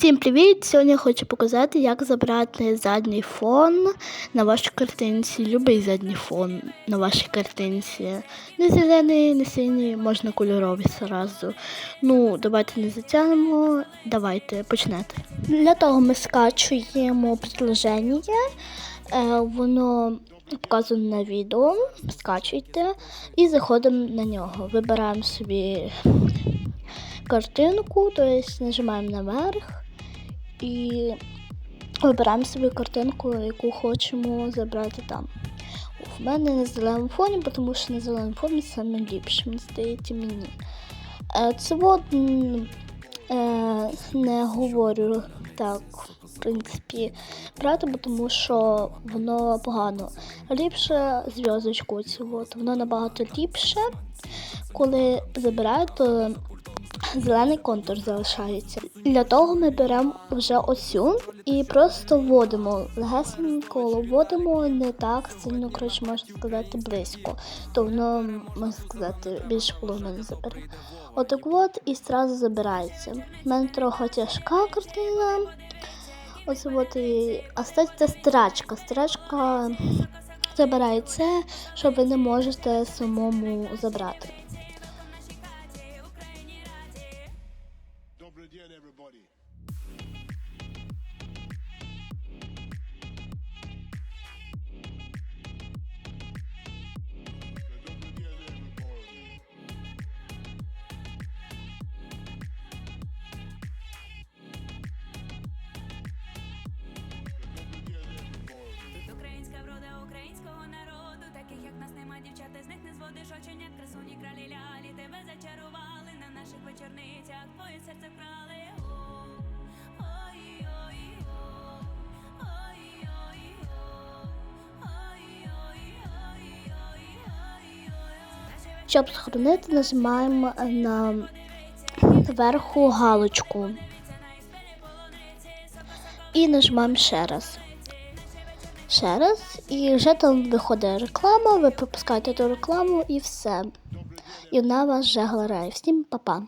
Всім привіт! Сьогодні я хочу показати, як забрати задній фон на вашій картинці. Любий задній фон на вашій картинці. Не зелений, не синій, можна кольоровий зразу. Ну, давайте не затягнемо. Давайте почнете. Для того ми скачуємо приложення. Е, воно показано на відео. Скачуйте і заходимо на нього. Вибираємо собі картинку, тобто нажимаємо наверх і вибираємо собі картинку, яку хочемо забрати там. В мене на зеленому фоні, тому що на зеленому фоні саме ліпше, мені здається мені. Е, Це от е, не говорю так, в принципі, брати, тому що воно погано. Ліпше зв'язочку цю, от, воно набагато ліпше. Коли забираю, то зелений контур залишається. Для того ми беремо вже оцю і просто вводимо легесенько вводимо не так сильно, коротше, можна сказати, близько. То воно, можна сказати, більше половини забере. Отак от і одразу забирається. У мене трохи тяжка картина. Ось от і це стирачка. Стирачка забирає це, що ви не можете самому забрати. Добрый день, everybody. Добрый день, everybody. Добрый день, everybody. Тут українська врода українського народу, таких як нас нема дівчат, ти з них не зводиш оченят, красуні кралі Серце вкрали. Щоб схоронити, нажимаємо на верху галочку. І нажимаємо ще раз. Ще раз. І вже там виходить реклама, ви пропускаєте ту рекламу і все. І вона вас вже грає. Всім па-па.